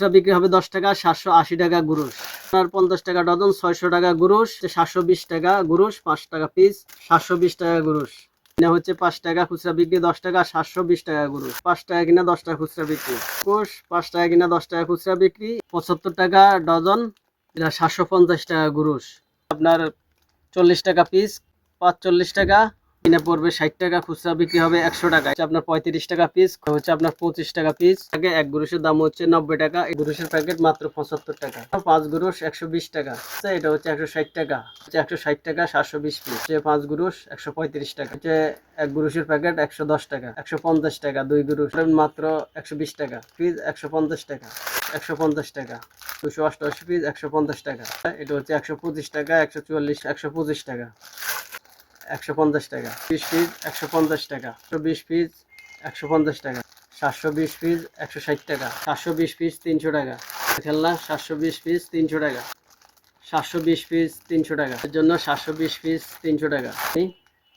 খুচরা বিক্রি হবে দশ টাকা, সাতশো আশি টাকা গুরুষ আপনার পঞ্চাশ টাকা ডজন, ছয়শো টাকা গুরুষ সাতশো বিশ টাকা গুরুষ পাঁচ টাকা পিস, সাতশো বিশ টাকা গুরুষ কিনা হচ্ছে পাঁচ টাকা খুচরা বিক্রি, দশ টাকা, সাতশো বিশ টাকা গুরুষ পাঁচ টাকা কিনা দশ টাকা খুচরা বিক্রি। কোষ পাঁচ টাকা কিনা দশ টাকা খুচরা বিক্রি, পঁচাত্তর টাকা ডজন সাতশো পঞ্চাশ টাকা গুরুষ আপনার চল্লিশ টাকা পিস, পাঁচচল্লিশ টাকা কিনে পড়বে ষাট টাকা খুচরা বিক্রি হবে একশো টাকা। আপনার পঁয়ত্রিশ টাকা পিস হচ্ছে আপনার পঁচিশ টাকা পিস আগে এক গুরুষের দাম হচ্ছে নব্বই টাকা এক গুরুষের প্যাকেট মাত্র পঁচাত্তর টাকা। পাঁচ গুরুষ একশো বিশ টাকা। আচ্ছা, এটা হচ্ছে একশো ষাট টাকা। একশো ষাট টাকা সাতশো বিশ পিস পাঁচ গুরুষ একশো পঁয়ত্রিশ টাকা। হচ্ছে এক গুরুষের প্যাকেট একশো দশ টাকা একশো পঞ্চাশ টাকা দুই গুরুষ মাত্র একশো বিশ টাকা। পিস একশো পঞ্চাশ টাকা একশো পঞ্চাশ টাকা। দুশো অষ্টআশি পিস একশো পঞ্চাশ টাকা। এটা হচ্ছে একশো পঁচিশ টাকা একশো চুয়াল্লিশ একশো পঁচিশ টাকা। একশো পঞ্চাশ টাকা। বিশ পিস একশো পঞ্চাশ টাকা। চব্বিশ বিশ পিস একশো পঞ্চাশ টাকা। সাতশো বিশ পিস একশো ষাট টাকা। সাতশো বিশ পিস তিনশো টাকা। খেলনা সাতশো বিশ পিস তিনশো টাকা। সাতশো বিশ পিস তিনশো টাকা। এর জন্য সাতশো বিশ পিস তিনশো টাকা।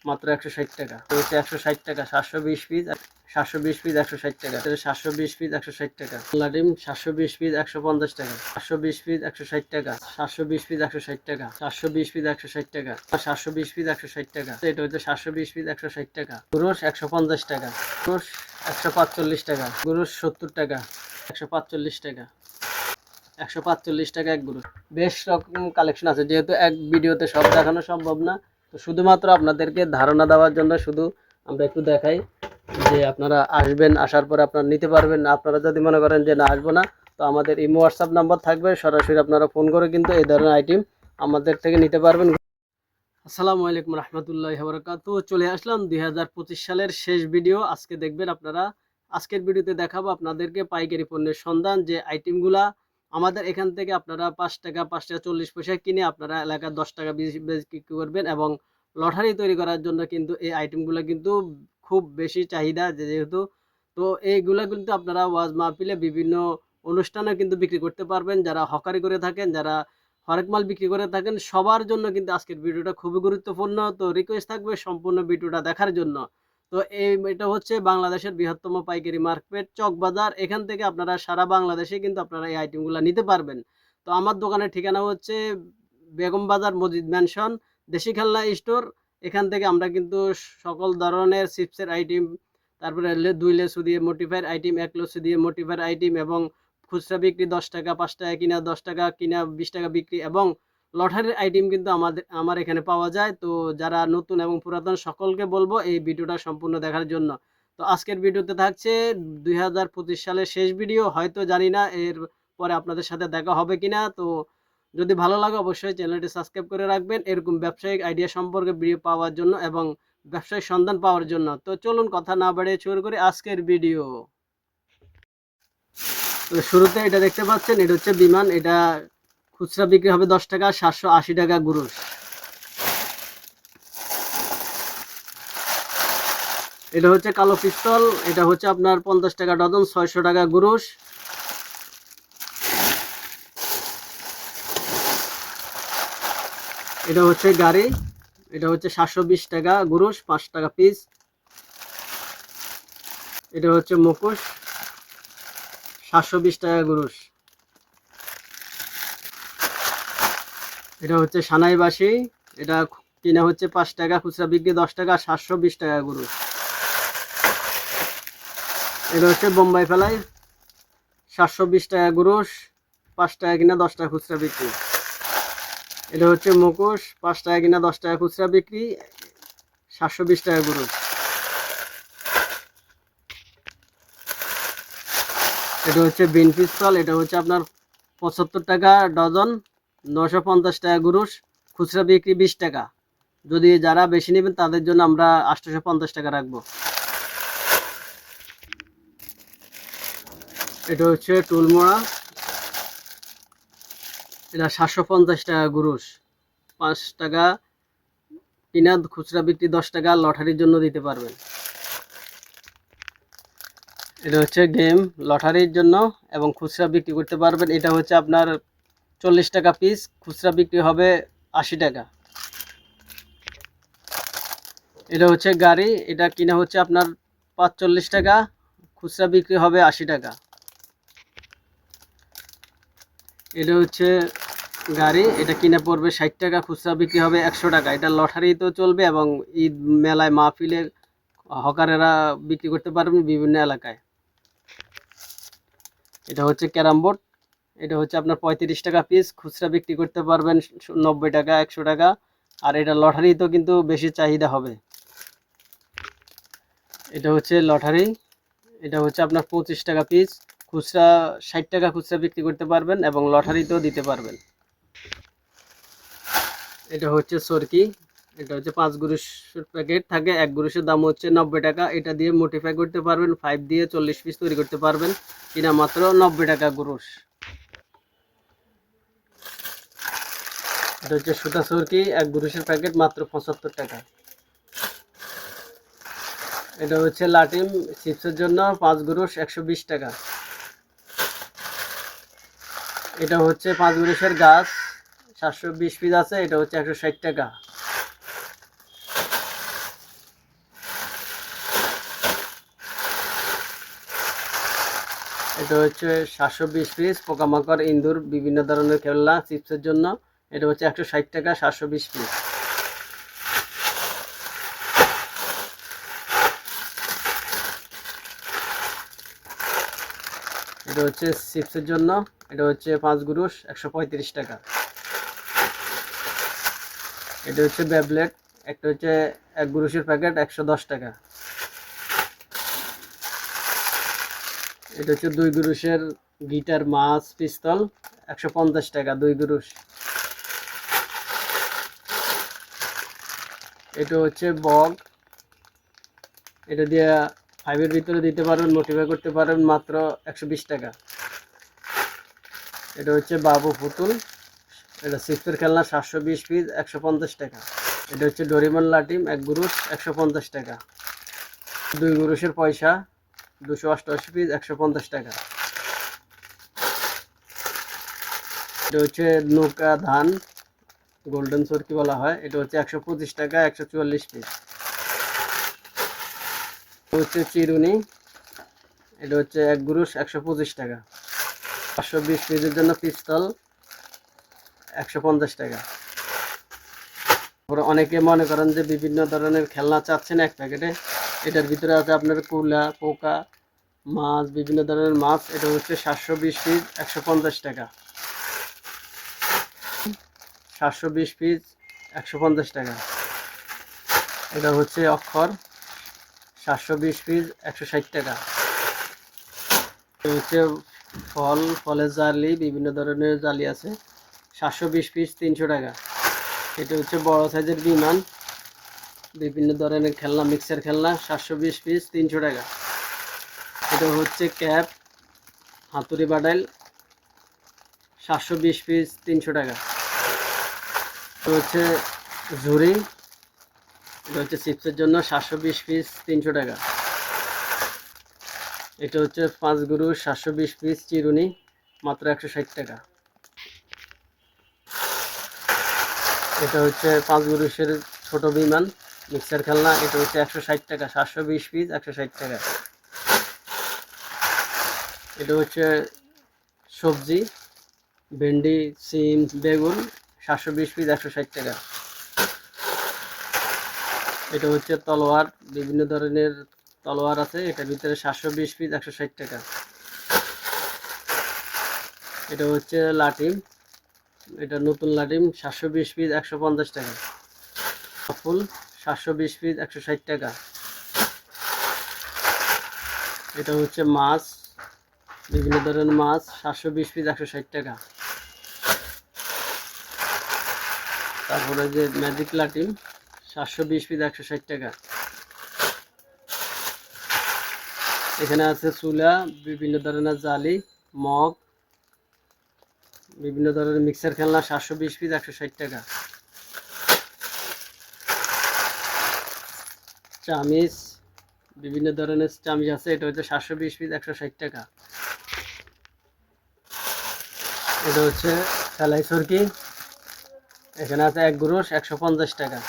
মাত্র একশো ষাট টাকা। তো হচ্ছে একশো ষাট টাকা, সাতশো বিশ পিস সাতশো বিশ পিস একশো ষাট টাকা। সাতশো বিশ পিস একশো ষাট টাকা। লাডিম সাতশো বিশ পিস একশো পঞ্চাশ টাকা। সাতশো বিশ পিস একশো ষাট টাকা। সাতশো বিশ পিস একশো ষাট টাকা। সাতশো বিশ পিস একশো ষাট টাকা। সাতশো বিশ পিস একশো ষাট টাকা। এটা হচ্ছে সাতশো বিশ পিস একশো ষাট টাকা। গুরুষ একশো পঞ্চাশ টাকা। গুরুষ একশো পাঁচচল্লিশ টাকা। গুরুষ সত্তর টাকা। একশো পাঁচচল্লিশ টাকা। একশো পাঁচচল্লিশ টাকা এক গুরু বেশ রকম কালেকশন আছে। যেহেতু এক ভিডিওতে সব দেখানো সম্ভব না তো শুধুমাত্র আপনাদেরকে ধারণা দেওয়ার জন্য শুধু আমরা একটু দেখাই যে আপনারা আসবেন, আসার পরে আপনারা নিতে পারবেন আপনারা যদি মনে করেন যে না, আসব না, তো আমাদের ইমো হোয়াটসঅ্যাপ নাম্বার থাকবে। সরাসরি আপনারা ফোন করে কিন্তু এই ধরনের আইটেম আমাদের থেকে নিতে পারবেন। আসসালামু আলাইকুম রহমতুল্লাহ বরকাত। চলে আসলাম দুই হাজার পঁচিশ সালের শেষ ভিডিও। আজকে দেখবেন আপনারা, আজকের ভিডিওতে দেখাবো আপনাদেরকে পাইকারি পণ্যের সন্ধান, যে আইটেমগুলা আমাদের এখান থেকে আপনারা পাঁচ টাকা পাঁচ টাকা, চল্লিশ পয়সা কিনে আপনারা এলাকার দশ টাকা বেশি বিক্রি করবেন এবং লটারি তৈরি করার জন্য কিন্তু এই আইটেমগুলো কিন্তু খুব বেশি চাহিদা যেহেতু, তো এইগুলা কিন্তু আপনারা ওয়াজ মাহফিলে বিভিন্ন অনুষ্ঠানে কিন্তু বিক্রি করতে পারবেন। যারা হকারি করে থাকেন, যারা হরেক মাল বিক্রি করে থাকেন, সবার জন্য কিন্তু আজকের ভিডিওটা খুবই গুরুত্বপূর্ণ। তো রিকোয়েস্ট থাকবে সম্পূর্ণ ভিডিওটা দেখার জন্য। তো এই এটা হচ্ছে বাংলাদেশের বৃহত্তম পাইকারি মার্কেট চকবাজার এখান থেকে আপনারা সারা বাংলাদেশে কিন্তু আপনারা এই আইটেমগুলো নিতে পারবেন। তো আমার দোকানের ঠিকানা হচ্ছে বেগম বাজার মসজিদ ম্যানশন, দেশি খেলনা স্টোর। এখান থেকে আমরা কিন্তু সকল ধরনের চিপসের আইটেম তারপরে দুই লেসু দিয়ে মোটিফায়ার আইটেম এক লেসু দিয়ে মোটিফায়ার আইটেম এবং খুচরা বিক্রি দশ টাকা, পাঁচ টাকা কিনা দশ টাকা কিনা বিশ টাকা বিক্রি এবং লটারির আইটেম কিন্তু আমাদের, আমার এখানে পাওয়া যায়। তো যারা নতুন এবং পুরাতন সকলকে বলব এই ভিডিওটা সম্পূর্ণ দেখার জন্য। তো আজকের ভিডিওতে থাকছে দুই হাজার পঁচিশ সালের শেষ ভিডিও। হয়তো জানি না এর পরে আপনাদের সাথে দেখা হবে কিনা। তো যদি ভালো লাগে অবশ্যই চ্যানেলটি সাবস্ক্রাইব করে রাখবেন। এরকম ব্যবসায়িক আইডিয়া সম্পর্কে ভিডিও পাওয়ার জন্য এবং ব্যবসায়িক সন্ধান পাওয়ার জন্য। তো চলুন কথা না বাড়িয়ে শুরু করি আজকের ভিডিও। তো শুরুতে এটা দেখতে পাচ্ছেন, এটা হচ্ছে বিমান। এটা খুচরা বিক্রি হবে দশ টাকা, সাতশো আশি টাকা গুরুষ এটা হচ্ছে কালো পিস্তল, এটা হচ্ছে আপনার পঞ্চাশ টাকা ডজন, ছয়শো টাকা গুরুষ এটা হচ্ছে গাড়ি, এটা হচ্ছে সাতশো বিশ টাকা গুরুষ পাঁচ টাকা পিস। এটা হচ্ছে মুখোশ, সাতশো বিশ টাকা গুরুষ এটা হচ্ছে সানাইবাসী, এটা কিনা হচ্ছে পাঁচ টাকা, খুচরা বিক্রি দশ টাকা, সাতশো বিশ টাকা গুরুষ এটা হচ্ছে বোম্বাই ফেলাই, সাতশো বিশ টাকা গুরুষ পাঁচ টাকা কিনা দশ টাকা খুচরা বিক্রি। এটা হচ্ছে মুখোশ পাঁচ টাকা কিনা দশ টাকা খুচরা বিক্রি, সাতশো বিশ টাকা গুরুষ এটা হচ্ছে বিন পিস্তল, এটা হচ্ছে আপনার পঁচাত্তর টাকা ডজন। নশো পঞ্চাশ টাকা গুরুষ খুচরা বিক্রি বিশ টাকা। যদি যারা বেশি নেবেন, তাদের জন্য আমরা আটশোশো পঞ্চাশ টাকা রাখব। এটা হচ্ছে টুলমোড়া। এটা সাতশো পঞ্চাশ টাকা গুরুষ পাঁচ টাকা কিনা খুচরা বিক্রি দশ টাকা, লটারির জন্য দিতে পারবেন। এটা হচ্ছে গেম, লটারির জন্য এবং খুচরা বিক্রি করতে পারবেন। এটা হচ্ছে আপনার চল্লিশ টাকা পিস খুচরা বিক্রি হবে আশি টাকা। এটা হচ্ছে গাড়ি, এটা কিনা হচ্ছে আপনার পাঁচচল্লিশ টাকা, খুচরা বিক্রি হবে আশি টাকা। এটা হচ্ছে গাড়ি, এটা কিনে পড়বে ষাট টাকা, খুচরা বিক্রি হবে একশো টাকা। এটা লটারিতেও চলবে এবং ঈদ মেলায় মাহফিলের হকারেরা বিক্রি করতে পারবেন বিভিন্ন এলাকায়। এটা হচ্ছে ক্যারাম বোর্ড। এটা হচ্ছে আপনার পঁয়ত্রিশ টাকা পিস খুচরা বিক্রি করতে পারবেন নব্বই টাকা, একশো টাকা। আর এটা লটারিতেও কিন্তু বেশি চাহিদা হবে। এটা হচ্ছে লটারি। এটা হচ্ছে আপনার পঁচিশ টাকা পিস খুচরা ষাট টাকা খুচরা বিক্রি করতে পারবেন এবং লটারিতেও দিতে পারবেন। এটা হচ্ছে সরকি। এটা হচ্ছে পাঁচ গুরুষের প্যাকেট থাকে এক গুরুষের দাম হচ্ছে নব্বই টাকা। এটা দিয়ে মোটিফাই করতে পারবেন ফাইভ দিয়ে চল্লিশ পিস তৈরি করতে পারবেন। কিনা মাত্র নব্বই টাকা গুরুষ এটা হচ্ছে সুতা সরকি, এক গুরুষের প্যাকেট, মাত্র পঁচাত্তর টাকা। এটা হচ্ছে লাটিম চিপসের জন্য, পাঁচ গুরুষ একশো বিশ টাকা। এটা হচ্ছে পাঁচ গুরুষের গাছ, সাতশো বিশ পিস আছে, এটা হচ্ছে একশো ষাট টাকা। এটা হচ্ছে সাতশো বিশ পিস পোকামাকড় ইন্দুর বিভিন্ন ধরনের খেলনা, চিপসের জন্য। এটা হচ্ছে একশো ষাট টাকা, সাতশো বিশ পিস এটা হচ্ছে চিপসের জন্য, এটা হচ্ছে পাঁচ গুরুষ একশো পঁয়ত্রিশ টাকা। এটা হচ্ছে ব্যাবলেট, একটা হচ্ছে এক গুরুষের প্যাকেট, একশো দশ টাকা। এটা হচ্ছে দুই গুরুষের গিটার, মাছ, পিস্তল, একশো পঞ্চাশ টাকা, দুই গুরুষ এটা হচ্ছে বগ এটা দিয়ে ফাইভের ভিতরে দিতে পারবেন মোটিফাই করতে পারবেন মাত্র একশো বিশ টাকা। এটা হচ্ছে বাবু পুতুল। এটা সিক্সের খেলনা সাতশো বিশ পিস একশো পঞ্চাশ টাকা। এটা হচ্ছে ডরিমন লাটিম, এক গুরুষ একশো পঞ্চাশ টাকা। দুই গুরুষের পয়সা, দুশো অষ্টআশি পিস একশো পঞ্চাশ টাকা। এটা হচ্ছে নৌকা, ধান। গোল্ডেন সরকি বলা হয়? এটা হচ্ছে একশো পঁচিশ টাকা, একশো চুয়াল্লিশ পিস হচ্ছে চিরুনি। এটা হচ্ছে এক গুরুষ একশো পঁচিশ টাকা। পাঁচশো বিশ পিসের জন্য পিস্তল, একশো পঞ্চাশ টাকা। তারপরে অনেকে মনে করেন যে বিভিন্ন ধরনের খেলনা চাচ্ছেন এক প্যাকেটে। এটার ভিতরে আছে আপনার কুলা, পোকা, মাছ, বিভিন্ন ধরনের মাছ। এটা হচ্ছে সাতশো বিশ পিস একশো পঞ্চাশ টাকা। সাতশো বিশ পিস একশো পঞ্চাশ টাকা। এটা হচ্ছে অক্ষর, সাতশো বিশ পিস একশো ষাট টাকা। হচ্ছে ফল, ফলের জালি বিভিন্ন ধরনের জালি আছে। সাতশো বিশ পিস তিনশো টাকা। এটা হচ্ছে বড় সাইজের বিমান। বিভিন্ন ধরনের খেলনা, মিক্সার খেলনা, সাতশো বিশ পিস তিনশো টাকা। এটা হচ্ছে ক্যাপ, হাতুড়ি বাডাইল সাতশো বিশ পিস তিনশো টাকা। এটা হচ্ছে ঝুড়ি, এটা হচ্ছে চিপসের জন্য সাতশো বিশ পিস তিনশো টাকা। এটা হচ্ছে পাঁচ গুরু, সাতশো বিশ পিস চিরুনি, মাত্র একশো ষাট টাকা। এটা হচ্ছে পাঁচ গুরুষের ছোট বিমান, মিক্সার খেলনা, এটা হচ্ছে একশো ষাট টাকা, সাতশো বিশ পিস একশো ষাট টাকা। এটা হচ্ছে সবজি, ভেন্ডি, সিম, বেগুন সাতশো বিশ পিস একশো ষাট টাকা। এটা হচ্ছে তলোয়ার, বিভিন্ন ধরনের তলোয়ার আছে। এটার ভিতরে সাতশো বিশ পিস একশো ষাট টাকা। এটা হচ্ছে লাটিম। এটা নতুন লাটিম, সাতশো বিশ পিস একশো পঞ্চাশ টাকা। ফুল সাতশো বিশ পিস একশো ষাট টাকা। এটা হচ্ছে মাছ, বিভিন্ন ধরনের মাছ, সাতশো বিশ পিস একশো ষাট টাকা। তারপরে যে ম্যাজিক লাটিম সাতশো বিশ পিস, একশো ষাট টাকা। এখানে আছে চুলা, বিভিন্ন ধরনের জালি, মগ, বিভিন্ন ধরনের মিক্সার খেলনা, সাতশো বিশ পিস, একশো ষাট টাকা। চামিচ, বিভিন্ন ধরনের চামিচ আছে, এটা হচ্ছে সাতশো বিশ পিস, একশো ষাট টাকা। এটা হচ্ছে সেলাই সরকি এখানে আছে এক গুরুষ একশো পঞ্চাশ টাকা।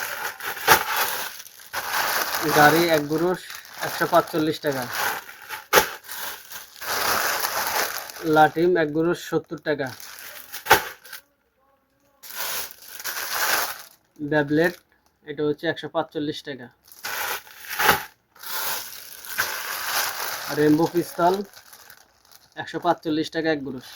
গাড়ি এক গুরুষ একশো পাঁচচল্লিশ টাকা। লাটিম এক গুরুষ সত্তর টাকা। ব্যাবলেট, এটা হচ্ছে একশো পাঁচচল্লিশ টাকা। রেমবো পিস্তল, একশো পাঁচচল্লিশ টাকা এক গুরুষ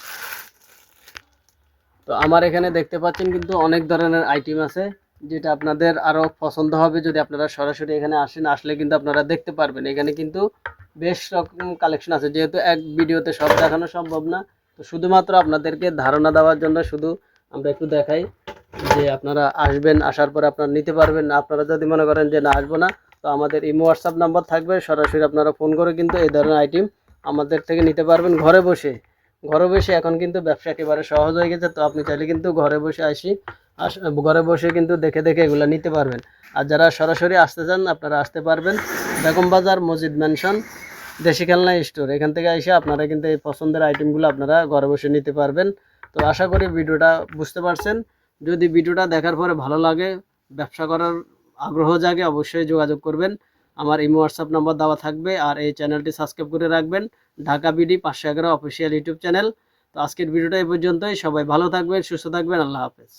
তো আমার এখানে দেখতে পাচ্ছেন কিন্তু অনেক ধরনের আইটেম আছে, যেটা আপনাদের আরও পছন্দ হবে যদি আপনারা সরাসরি এখানে আসেন, আসলে কিন্তু আপনারা দেখতে পারবেন। এখানে কিন্তু বেশ রকম কালেকশন আছে, যেহেতু এক ভিডিওতে সব দেখানো সম্ভব না, তো শুধুমাত্র আপনাদেরকে ধারণা দেওয়ার জন্য শুধু আমরা একটু দেখাই যে আপনারা আসবেন, আসার পরে আপনারা নিতে পারবেন আপনারা যদি মনে করেন যে না, আসব না, তো আমাদের ইমো হোয়াটসঅ্যাপ নাম্বার থাকবে, সরাসরি আপনারা ফোন করে কিন্তু এই ধরনের আইটেম আমাদের থেকে নিতে পারবেন ঘরে বসে। ঘরে বসে এখন কিন্তু ব্যবসা একেবারে সহজ হয়ে গেছে, তো আপনি চাইলে কিন্তু ঘরে বসে আসি ঘরে বসে কিন্তু দেখে দেখে এগুলো নিতে পারবেন। আর যারা সরাসরি আসতে চান, আপনারা আসতে পারবেন। বেগম বাজার মসজিদ ম্যানশন দেশি খেলনা স্টোর এখান থেকে এসে আপনারা কিন্তু এই পছন্দের আইটেমগুলো আপনারা ঘরে বসে নিতে পারবেন। তো আশা করি ভিডিওটা বুঝতে পারছেন। যদি ভিডিওটা দেখার পরে ভালো লাগে, ব্যবসা করার আগ্রহ জাগে, অবশ্যই যোগাযোগ করবেন। আমার ইমো, হোয়াটসঅ্যাপ নাম্বার দেওয়া থাকবে আর এই চ্যানেলটি সাবস্ক্রাইব করে রাখবেন। ঢাকা বিডি, পাঁচশো এগারো অফিসিয়াল ইউটিউব চ্যানেল। তো আজকের ভিডিওটা এই পর্যন্তই। সবাই ভালো থাকবেন, সুস্থ থাকবেন। আল্লাহ হাফেজ।